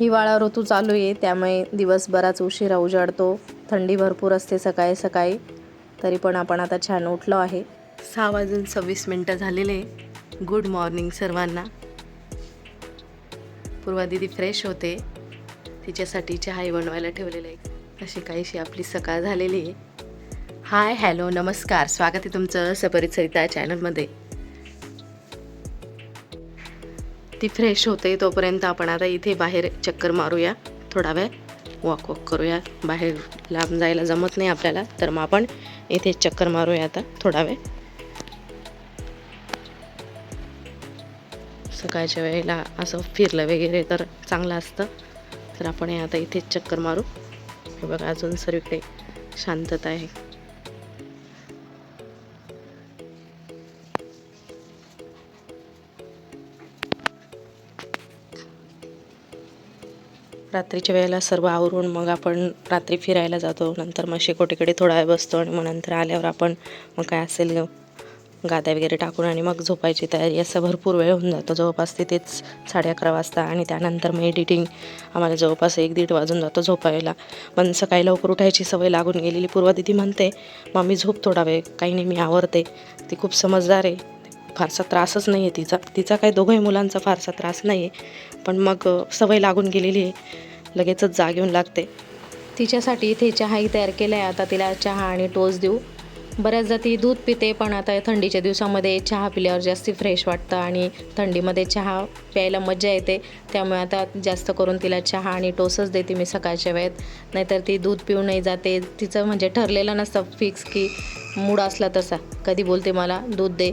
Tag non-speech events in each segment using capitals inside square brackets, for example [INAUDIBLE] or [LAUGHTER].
हिवाळा ऋतू चालू आहे त्यामुळे दिवस बराच उशिरा उजाडतो. थंडी भरपूर असते सकाळी सकाळी. तरी पण आपण आता छान उठलो आहे. सहा वाजून सव्वीस मिनटं झालेले गुड मॉर्निंग सर्वांना. पूर्वा दिदी फ्रेश होते. तिच्यासाठी चहाही बनवायला ठेवलेलं आहे. अशी काहीशी आपली सकाळ झालेली आहे. हाय हॅलो नमस्कार. स्वागत आहे तुमचं सपरित सरिता चॅनलमध्ये ती फ्रेश होते तोपर्यंत आपण आता इथे बाहेर चक्कर मारूया. थोडा वेळ वॉक वॉक करूया. बाहेर लांब जायला जमत नाही आपल्याला तर मग आपण इथे चक्कर मारूया आता थोडा वेळ. सकाळच्या वेळेला असं फिरलं वगैरे तर चांगलं असतं. तर आपण हे आता इथेच चक्कर मारू. हे बघा अजून सर्वीकडे शांतता आहे. रात्रीच्या वेळेला सर्व आवरून मग आपण रात्री फिरायला जातो. नंतर मग शेकोटीकडे थोडा वेळ बसतो आणि मग नंतर आल्यावर आपण मग काय असेल गाद्या वगैरे टाकून आणि मग झोपायची तयारी. असं भरपूर वेळ होऊन जातो. जवळपास तिथेच साडे अकरा वाजता आणि त्यानंतर मग एडिटिंग आम्हाला जवळपास एक दीड वाजून जातो झोपायला. पण सकाळी लवकर उठायची सवय लागून गेलेली. पूर्वा दिदी म्हणते मग मी झोप थोडा वेळ काही नाही मी आवरते. ती खूप समजदार आहे. फारसा त्रासच नाही आहे तिचा. तिचा काही दोघंही मुलांचा फारसा त्रास नाही आहे पण मग सवय लागून गेलेली आहे. लगेचच जाग येऊन लागते. तिच्यासाठी इथे चहाही तयार केला आहे आता तिला चहा आणि टोस्ट देऊ. बऱ्याचदा ती दूध पिते पण आता थंडीच्या दिवसामध्ये चहा पिल्यावर जास्ती फ्रेश वाटतं आणि थंडीमध्ये चहा प्यायला मजा येते. त्यामुळे आता जास्त करून तिला चहा आणि टोसच देते मी सकाळच्या वेळेत. नाहीतर ती दूध पिऊ नाही जाते. तिचं म्हणजे ठरलेलं नसतं फिक्स की मूड असला तसा. कधी बोलते मला दूध दे.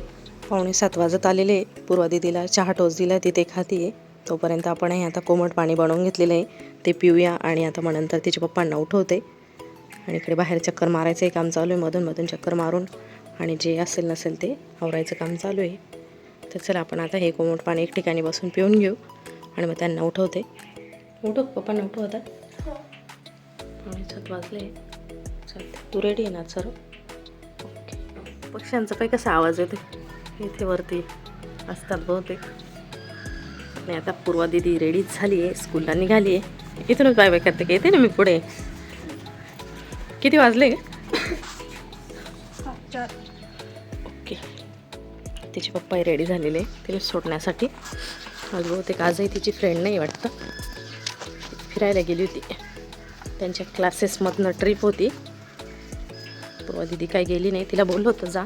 पावणे सात वाजत आलेले पूर्वा दिदीला चहा टोस दिला तिथे खाते तोपर्यंत आपणही आता कोमट पाणी बनवून घेतलेलं आहे. ते पिऊया आणि आता मग नंतर तिच्या पप्पांना उठवते. आणि इकडे बाहेर चक्कर मारायचं हे काम चालू आहे. मधून मधून चक्कर मारून आणि जे असेल नसेल ते आवरायचं काम चालू आहे. तर चला आपण आता हे कोमट पाणी एक ठिकाणी बसून पिऊन घेऊ. आणि मग त्यांना उठवते. उठव पप्पांना उठव आता. पावणे सात वाजले. तू रेडी आहे ना सर ओके. पक्ष्यांचा काही कसा आवाज येते इथे वरती असतात बहुतेक. आणि आता पूर्वा दिदी रेडीच झाली आहे स्कूलला निघाली आहे इथूनच बाय बाय करते का? येते ना मी पुढे. किती वाजले? ओके. तिचे पप्पाही रेडी झालेले. तिला सोडण्यासाठी. मला बहुतेक आजही तिची फ्रेंड नाही वाटतं. फिरायला गेली होती. त्यांच्या क्लासेसमधनं ट्रिप होती. पूर्वा दिदी काही गेली नाही. तिला बोललो होतं जा.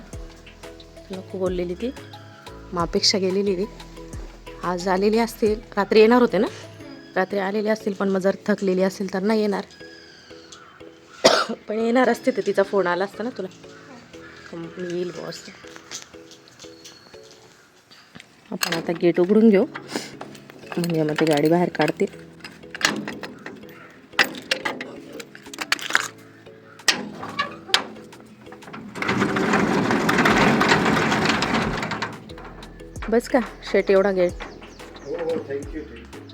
नको बोललेली ती. मापेक्षा गेलेली ती. आज आलेली असतील रात्री येणार होते ना? रात्री आलेली असतील पण मग जर थकलेली असेल तर नाही येणार. [COUGHS] पण येणार असते तर तिचा फोन आला असता ना तुला? मी येईल बॉस आपण आता गेट उघडून घेऊ. म्हणजे मग ती गाडी बाहेर काढतील बस का? शेट एवढा गेट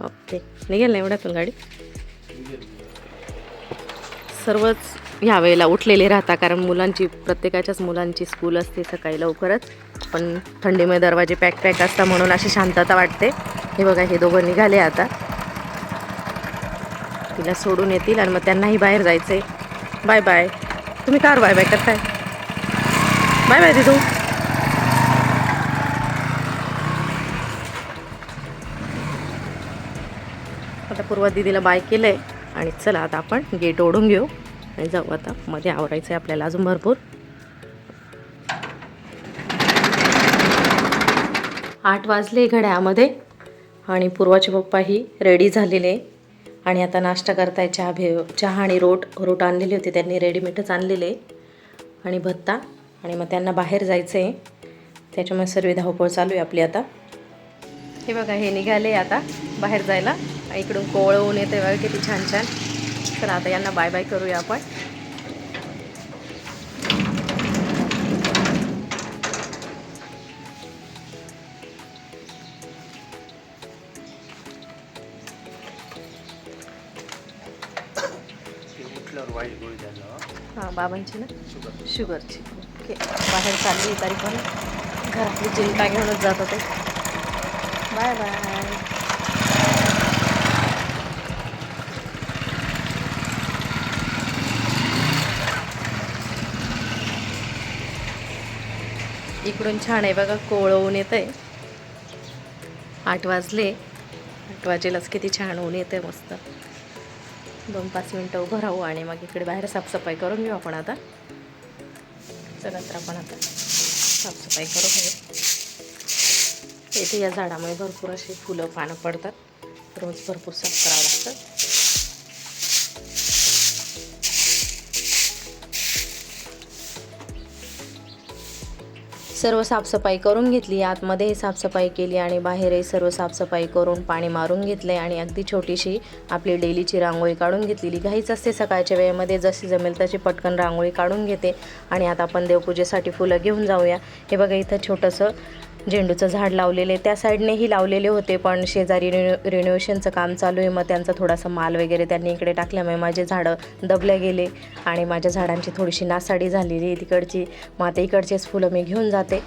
ओके. निघेल ना एवढ्यातून गाडी? सर्वच ह्या वेळेला उठलेले राहता कारण मुलांची प्रत्येकाच्याच मुलांची स्कूल असते सकाळी लवकरच. पण थंडीमध्ये दरवाजे पॅक पॅक असतात म्हणून अशी शांतता वाटते. हे बघा हे दोघं निघाले आता. तिला सोडून येतील आणि मग त्यांनाही बाहेर जायचं आहे बाय बाय तुम्ही कार बाय बाय करताय. बाय बाय दिदू पूर्वा दिदीला बाय केलं आहे आणि चला आता आपण गेट ओढून घेऊ. आणि जाऊ आता. मध्ये आवरायचं आहे आपल्याला अजून भरपूर. आठ वाजले घड्यामध्ये आणि पूर्वाचे पप्पाही रेडी झालेले. आणि आता नाश्ता करताय चहा भे चहा आणि रोट रोट आणलेले होते. त्यांनी रेडीमेडच आणलेले. आणि भत्ता. आणि मग त्यांना बाहेर जायचं आहे त्याच्यामुळे सर्व धावपळ चालू आहे आपली आता. हे बघा हे निघाले आता बाहेर जायला. आणि इकडून कोवळं ऊन येते बघा किती छान छान. चला आता यांना बाय बाय करूया आपण. हां बाबांची ना? शुगर शुगरची ओके बाहेर चालली तरी पण घरातली चिंता घेऊनच जात होते. Bye bye. इकडून छान आहे बघा कोळ ऊन येतं आहे आठ वाजले. आठ वाजेलाच किती छान ऊन येतं आहे मस्त. दोन पाच मिनटं उभं राहू आणि मग इकडे बाहेर साफसफाई करून घेऊ आपण आता. चला तर आपण आता साफसफाई करू येथे या झाडामुळे भरपूर असे फुलं पानं पडतात. रोज भरपूर साफ करावं लागतं. सर्व साफसफाई करून घेतली आतमध्येही साफसफाई केली आणि बाहेरही सर्व साफसफाई करून पाणी मारून घेतले आणि अगदी छोटीशी आपली डेलीची रांगोळी काढून घेतलेली. घाईच असते सकाळच्या वेळेमध्ये जशी जमेल तशी पटकन रांगोळी काढून घेते. आणि आता आपण देवपूजेसाठी फुलं घेऊन जाऊया. हे बघा इथं छोटंसं झेंडूचं झाड लावलेले त्या साईडनेही लावलेले होते पण शेजारी रिनो रिनोव्हेशनचं काम चालू आहे. मग त्यांचा थोडासा माल वगैरे त्यांनी इकडे टाकल्यामुळे माझे झाडं दबले गेले आणि माझ्या झाडांची थोडीशी नासाडी झालेली आहे तिकडची. मग आता इकडचेच फुलं मी घेऊन जाते.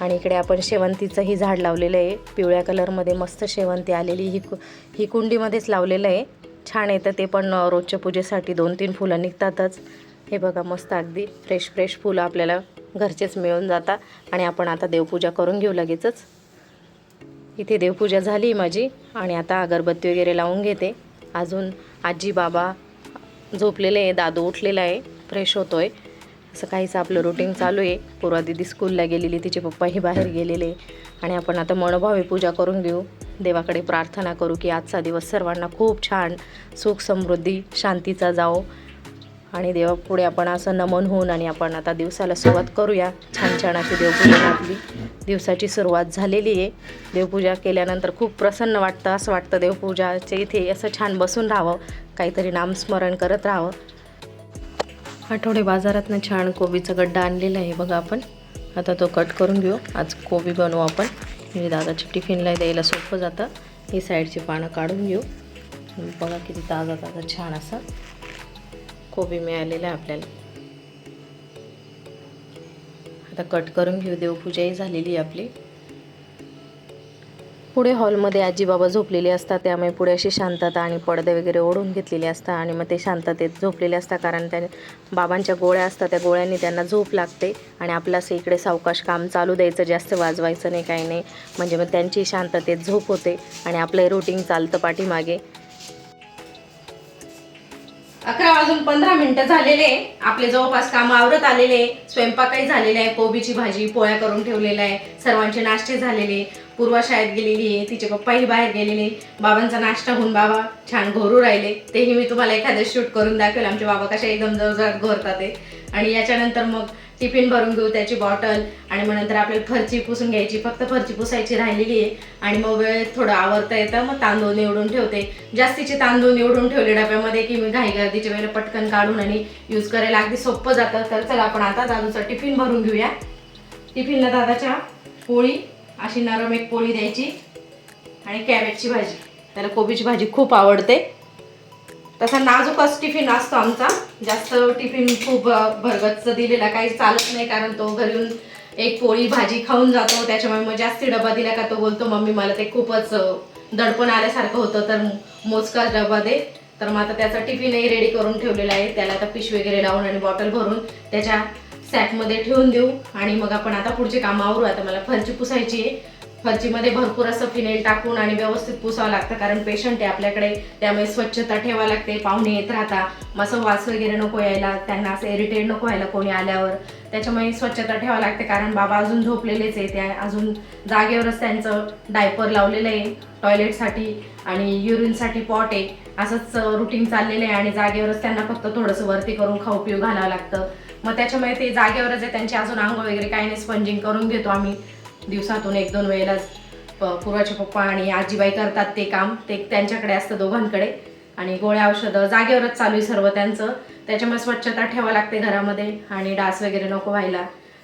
आणि इकडे आपण शेवंतीचंही झाड लावलेलं आहे. पिवळ्या कलरमध्ये मस्त शेवंती आलेली ही कु ही कुंडीमध्येच लावलेलं आहे. छान येतं ते पण रोजच्या पूजेसाठी दोन तीन फुलं निघतातच. हे बघा मस्त अगदी फ्रेश फ्रेश फुलं आपल्याला घरचेच मिळून जातात आणि आपण आता देवपूजा करून घेऊ लगेचच. इथे देवपूजा झाली माझी आणि आता अगरबत्ती वगैरे लावून घेते. अजून आजी बाबा झोपलेले आहे दादू उठलेला आहे फ्रेश होतो आहे असं काहीचं आपलं रुटीन चालू आहे. पूर्वा दिदी स्कूलला गेलेली तिचे पप्पाही बाहेर गेलेले आणि आपण आता मनोभावे पूजा करून घेऊ. देवाकडे प्रार्थना करू की आजचा दिवस सर्वांना खूप छान सुख समृद्धी शांतीचा जाओ आणि देवापुढे आपण असं नमन होऊन आणि आपण आता दिवसाला सुरुवात करूया. छान छान अशी देवपूजा आपली. दिवसाची सुरुवात झालेली आहे. देवपूजा केल्यानंतर खूप प्रसन्न वाटतं असं वाटतं देवपूजाचे इथे असं छान बसून राहावं काहीतरी नामस्मरण करत राहावं. आठवडे बाजारातनं छान कोबीचा गड्डा आणलेला आहे बघा आपण. आता तो कट करून घेऊ. आज कोबी बनवू आपण. म्हणजे दादाची टिफिनला द्यायला सोपं जातं. ही साईडची पानं काढून घेऊ. बघा किती ताजा ताजा छान असं. कोबी मिळालेला आहे आपल्याला. आता कट करून घेऊ देवपूजाही झालेली आहे आपली. पुढे हॉलमध्ये आजीबाबा झोपलेले असतात त्यामुळे पुढे अशी शांतता आणि पडदे वगैरे ओढून घेतलेले असतात आणि मग ते शांततेत झोपलेले असतात कारण त्या बाबांच्या गोळ्या असतात त्या गोळ्यांनी त्यांना झोप लागते आणि आपलं असं इकडे सावकाश काम चालू द्यायचं जास्त वाजवायचं नाही काही नाही. म्हणजे मग त्यांची शांततेत झोप होते आणि आपलंही रुटीन चालतं पाठीमागे. अकरा वाजून पंधरा मिनिटं झालेले आपले जवळपास कामं आवरत आलेले स्वयंपाकही झालेला आहे. कोबीची भाजी पोळ्या करून ठेवलेल्या आहे. सर्वांचे नाश्ते झालेले पूर्वा शाळेत गेलेली आहे. तिचे पप्पाही बाहेर गेलेले बाबांचा नाश्ता होऊन बाबा छान घोरू राहिले. तेही मी तुम्हाला एखादं शूट करून दाखवेल. आमचे बाबा कशा एकदम जवळजवळ घोरतात ते आणि याच्यानंतर मग टिफिन भरून घेऊ त्याची बॉटल आणि मग नंतर आपल्याला फरची पुसून घ्यायची. फक्त फरची पुसायची राहिलेली आहे. आणि मग वेळ थोडं आवरता येतं मग तांदूळ निवडून ठेवते. जास्तीचे तांदूळ निवडून ठेवले डब्यामध्ये की मी घाई गर्दीच्या वेळेला पटकन काढून आणि यूज करायला अगदी सोपं जातं. तर चला आपण आता दादूचं टिफिन भरून घेऊया. टिफिनला दादाच्या पोळी अशी नरम एक पोळी द्यायची. आणि कॅबेजची भाजी. त्याला कोबीची भाजी खूप आवडते. तसा नाजूकच टिफिन असतो आमचा. जास्त टिफिन खूप भरगतचं भरगच्च दिलेला. काही चालत नाही कारण तो घरी येऊन एक पोळी भाजी खाऊन जातो. त्याच्यामुळे मग जास्ती डबा दिला का तो बोलतो मम्मी मला ते खूपच दडपण आल्यासारखं होतं तर मोजकाच डबा दे. तर मग आता त्याचा टिफिनही रेडी करून ठेवलेला आहे. त्याला आता पिश वगैरे लावून आणि बॉटल भरून त्याच्या सॅकमध्ये ठेवून देऊ. आणि मग आपण आता पुढचे कामं आता मला फरची पुसायची आहे. फरचीमध्ये भरपूर असं फिनेल टाकून आणि व्यवस्थित पुसावं लागतं कारण पेशंट आहे आपल्याकडे त्यामुळे स्वच्छता ठेवावं लागते पाहुणे येत राहता मग असं वास वगैरे नको यायला त्यांना असं इरिटेट नको व्हायला कोणी आल्यावर. त्याच्यामुळे स्वच्छता ठेवावं लागते कारण बाबा अजून झोपलेलेच आहे त्या अजून जागेवरच त्यांचं डायपर लावलेलं आहे टॉयलेटसाठी आणि युरिनसाठी पॉट आहे. असंच रुटीन चाललेलं आहे आणि जागेवरच त्यांना फक्त थोडंसं वरती करून खाऊ पिऊ घालावं लागतं. मग त्याच्यामुळे ते जागेवरच आहे त्यांची अजून आंघोळ वगैरे काही नाही स्पंजिंग करून घेतो आम्ही. दिवसातून एक दोन वेळेला पूर्वाचे पप्पा आणि आजीबाई करतात ते काम. ते त्यांच्याकडे असतं दोघांकडे. आणि गोळ्या औषधं जागेवरच चालू आहे सर्व त्यांचं. त्याच्यामुळे स्वच्छता ठेवावं लागते घरामध्ये आणि डास वगैरे नको व्हायला.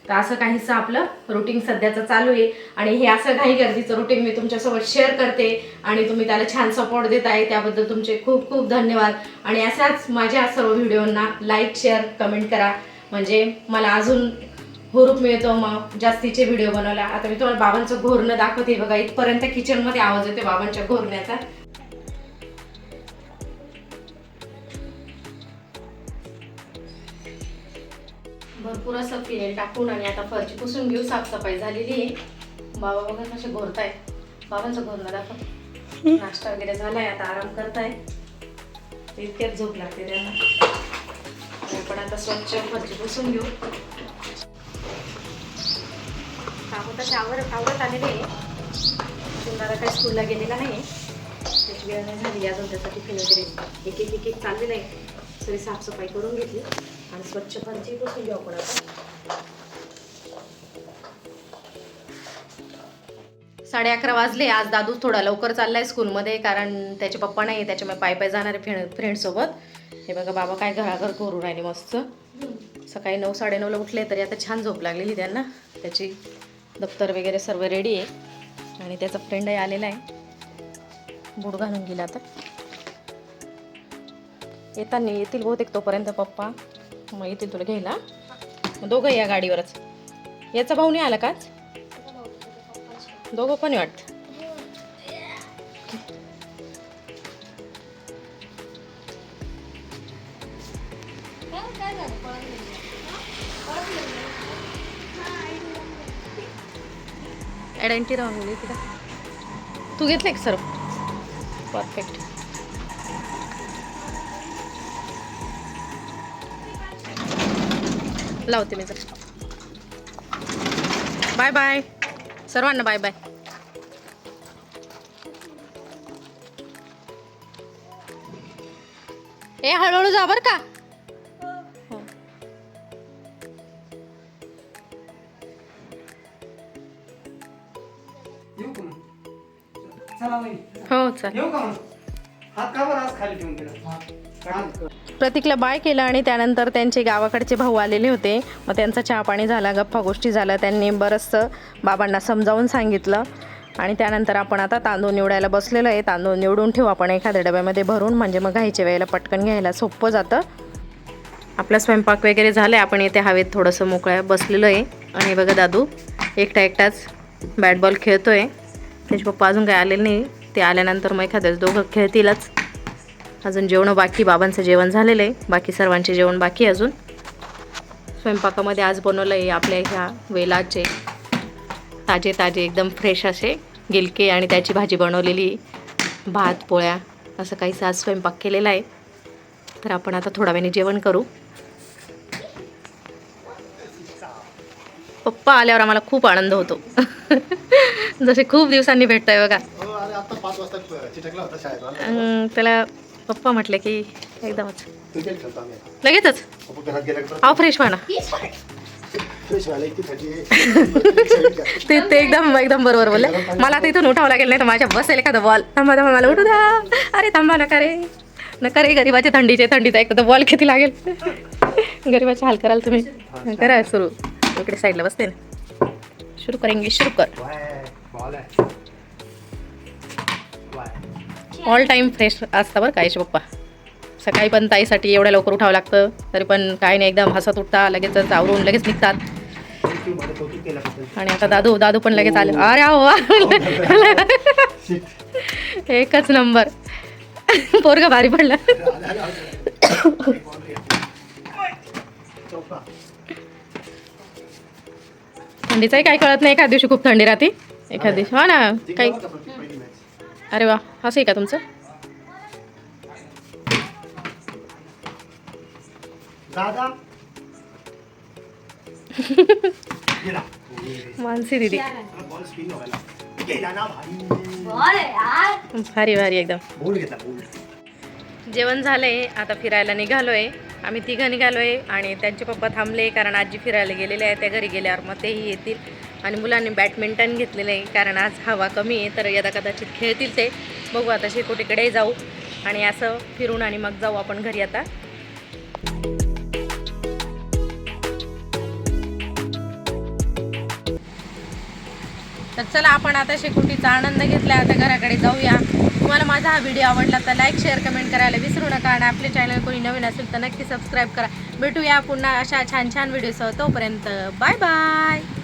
तर असं काहीसं आपलं रुटीन सध्याचं चालू आहे. आणि हे असं काही गर्दीचं रुटीन मी तुमच्यासोबत शेअर करते. आणि तुम्ही त्याला छान सपोर्ट देत आहे त्याबद्दल तुमचे खूप खूप धन्यवाद. आणि अशाच माझ्या सर्व व्हिडिओंना लाईक शेअर कमेंट करा. म्हणजे मला अजून हुरूप मिळतो मग जास्तीचे व्हिडिओ बनवला. आता मी तुम्हाला बाबांचं घोरणं दाखवते. बघा इथपर्यंत किचनमध्ये आवाज येतो बाबांच्या घोरण्याचा. भरपूर असं फिनेल टाकून आणि आता फरची पुसून घेऊ. साफसफाई झालेली आहे. बाबा बघा कसे घोरताय बाबांचं घोरणं दाखव नाश्ता वगैरे झालाय आता आराम करताय. इतक्यात झोप लागते त्यांना. आपण आता स्वच्छ फरची पुसून घेऊ. कामं तशी आवरत आवरत आलेली आहे. दादा काही स्कूलला गेलेला नाही त्याची वेळ नाही झाली. अजून त्याचा टिफिन वगैरे एक एक एक एक चाललेलं आहे. सगळी साफसफाई करून घेतली. आणि स्वच्छ फरची पुसून घेऊ आपण आता. साडे अकरा वाजले. आज दादू थोडा लवकर चाललाय स्कूलमध्ये कारण त्याचे पप्पा नाही त्याच्यामुळे पाय पाय जाणारे फ्रेंड फ्रेंडसोबत हे बघा बाबा काय घराघर करून राहिले मस्त. सकाळी नऊ साडेनऊला उठले तरी आता छान झोप लागलेली त्यांना. त्याची दप्तर वगैरे सर्व रेडी आहे. आणि त्याचा फ्रेंडही आलेला आहे. बूट घालून गेला तर येताना येतील बहुतेक तोपर्यंत पप्पा. मग येतील तुला घ्यायला. दोघं या गाडीवरच. याचा भाऊ नाही आला काच दोघं पण आहे वाटतं. ॲडेंटी राहून गेली तिला तू घेतलं का सर परफेक्ट लावते मी जर. बाय बाय सर्वांना बाय बाय ए हळूहळू जा बर का. येऊ का मग? हात का बरं आज खाली ठेवून दिला हात. प्रतीकला बाय केलं आणि त्यानंतर त्यांचे गावाकडचे भाऊ आलेले होते. मग त्यांचा चहा पाणी झाला गप्पा गोष्टी झाल्या. त्यांनी बरंचसं बाबांना समजावून सांगितलं. आणि त्यानंतर आपण आता तांदूळ निवडायला बसलेलो आहे. तांदूळ निवडून ठेवू आपण एखाद्या डब्यामध्ये भरून. म्हणजे मग घायच्या वेळेला पटकन घ्यायला सोपं जातं. आपला स्वयंपाक वगैरे झाला आपण इथे हवेत थोडंसं मोकळ्या बसलेलो आहे. आणि बघा दादू एकटा एकटाच बॅट बॉल खेळतोय. त्याचे पप्पा अजून काही आलेले नाही. ते आल्यानंतर मग एखाद्याच दोघं खेळतीलच. अजून जेवणं बाकी बाबांचं जेवण झालेलं आहे. बाकी सर्वांचे जेवण बाकी अजून. स्वयंपाकामध्ये आज बनवलं आहे आपल्या ह्या वेलाचे. ताजे ताजे एकदम फ्रेश असे गिलके आणि त्याची भाजी बनवलेली भात पोळ्या असं काहीसं आज स्वयंपाक केलेला आहे. तर आपण आता थोड्या वेळाने जेवण करू. पप्पा आल्यावर आम्हाला खूप आनंद होतो. [LAUGHS] जसे खूप दिवसांनी भेटतोय बघा. आता पाच वाजता चिटकला होता शाळेत अं, त्याला पप्पा म्हटले की एकदमच क्रिकेट खेळतो आम्ही आता. लगेचच? आपण घरात आव फ्रेश व्हा ना. फ्रेश व्हायला इतकी थंडी [LAUGHS] ते ते एकदम एकदम बरोबर बोलले. मला तर इथून उठावं लागेल नाही तर माझ्या बसेल एखादा बॉल थांबा थांबा मला उठू द्या. अरे थांबा नका रे. नका रे गरीबाचे थंडीचे थंडीचा एक बॉल किती लागेल? गरीबाचे हाल कराल तुम्ही. करा सुरू. इकडे साईडला बसते ना. सुरू करेंगे सुरू कर. बॉल आहे. ऑल टाईम फ्रेश असतं बरं काय पप्पा. सकाळी पण ताईसाठी एवढ्या लवकर उठावं लागतं तरी पण काय नाही एकदम हसत उठता लगेचच आवरून लगेच निघतात. आणि आता दादू दादू पण लगेच आले. अरे वा एकच नंबर. पोरगा भारी पडला. थंडीचाही काही कळत नाही एखाद दिवशी खूप थंडी राहते. एखाद दिवशी हो ना काही अरे वा असं आहे का तुमचं? दादा. गेला. मानसी दिदी. बॉल स्पिन व्हायला गेला ना. भाई भारी. भारी एकदम. बोल घेतला बोल जेवण झालंय आता फिरायला निघालोय. आम्ही तिघं निघालोय आणि त्यांचे पप्पा थांबले कारण आजी फिरायला गेलेले आहे त्या घरी गेल्यावर मग तेही येतील. आणि मुलांनी बॅडमिंटन घेतलेलं आहे कारण आज हवा कमी आहे तर यदा कदाचित खेळतील ते. बघू आता शेकोटीकडे जाऊ आणि असं फिरून आणि मग जाऊ आपण घरी आता. तर चला आपण आता शेकोटीचा आनंद घेतला आता घराकडे जाऊया. तुम्हाला माझा हा व्हिडिओ आवडला तर लाईक शेअर कमेंट करायला विसरू नका आणि आपले चॅनल कोणी नवीन असेल तर नक्की सबस्क्राईब करा. भेटूया पुन्हा अशा छान छान व्हिडिओसह तोपर्यंत बाय बाय